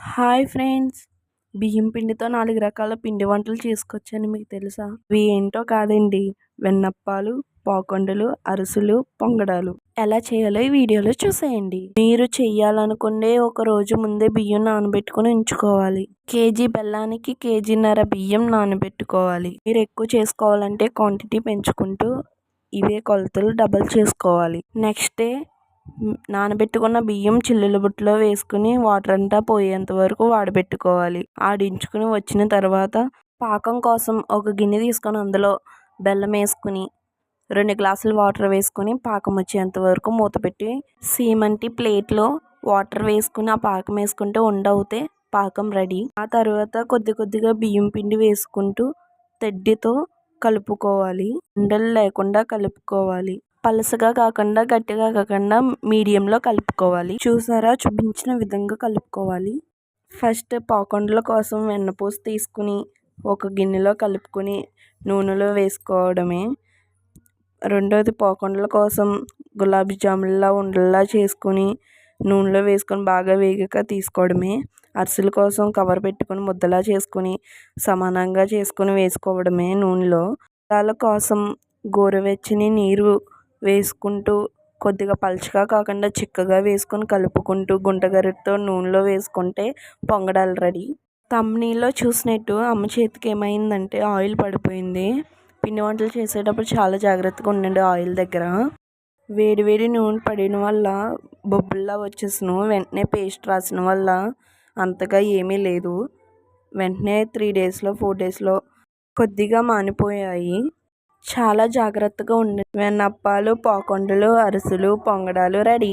Hi friends. బియ్యం పిండితో నాలుగు రకాల పిండి వంటలు చేసుకొచ్చాను మీకు తెలుసా? ఇవి ఏంటో కాదండి. వెన్నప్పాలు పాకొండలు అరిసెలు పొంగడాలు. ఎలా చేయాలో ఈ వీడియోలో చూసేయండి. మీరు చేయాలనుకునే ఒక రోజు ముందే బియ్యం నానబెట్టుకుని ఉంచుకోవాలి. కేజీ బెల్లానికి కేజీన్నర బియ్యం నానబెట్టుకోవాలి. మీరు ఎక్కువ చేసుకోవాలంటే క్వాంటిటీ పెంచుకుంటూ ఇవే కొలతలు డబల్ చేసుకోవాలి. నెక్స్ట్ డే నానబెట్టుకున్న బియ్యం చిల్లుల బుట్టలో వేసుకుని వాటర్ అంతా పోయేంత వరకు వాడబెట్టుకోవాలి. ఆడించుకుని వచ్చిన తర్వాత పాకం కోసం ఒక గిన్నె తీసుకొని అందులో బెల్లం వేసుకుని రెండు గ్లాసులు వాటర్ వేసుకుని పాకం వచ్చేంత వరకు మూత పెట్టి సీమంటి ప్లేట్లో వాటర్ వేసుకుని ఆ పాకం వేసుకుంటే ఉండవుతే పాకం రెడీ. ఆ తర్వాత కొద్ది కొద్దిగా బియ్యం పిండి వేసుకుంటూ తెడ్డితో కలుపుకోవాలి. ఉండలు లేకుండా కలుపుకోవాలి. పలసగా కాకుండా గట్టిగా కాకుండా మీడియంలో కలుపుకోవాలి. చూసారా? చూపించిన విధంగా కలుపుకోవాలి. ఫస్ట్ పాకొండల కోసం వెన్నపూస తీసుకుని ఒక గిన్నెలో కలుపుకొని నూనెలో వేసుకోవడమే. రెండోది పోకొండల కోసం గులాబీ జాములా ఉండల్లా చేసుకొని నూనెలో వేసుకొని బాగా వేగాక తీసుకోవడమే. అరిసెల కోసం కవర్ పెట్టుకొని ముద్దలా చేసుకొని సమానంగా చేసుకొని వేసుకోవడమే నూనెలో. కోసం గోరువెచ్చని నీరు వేసుకుంటూ కొద్దిగా పలుచగా కాకుండా చిక్కగా వేసుకొని కలుపుకుంటూ గుంటగరిటతో నూనెలో వేసుకుంటే పొంగడాలు రెడీ. తమ్నీలో చూసినట్టు అమ్మ చేతికి ఏమైందంటే ఆయిల్ పడిపోయింది. పిండి వంటలు చేసేటప్పుడు చాలా జాగ్రత్తగా ఉండండి ఆయిల్ దగ్గర. వేడి వేడి నూనె పడిన వల్ల బొబ్బుల్లా వచ్చేసాను వెంటనే పేస్ట్ రాసిన వల్ల అంతగా ఏమీ లేదు. వెంటనే త్రీ డేస్లో ఫోర్ డేస్లో కొద్దిగా మానిపోయాయి. చాలా జాగ్రత్తగా ఉండండి. వెన్నప్పాలు పాకుండలు అరిసెలు పొంగడాలు రెడీ.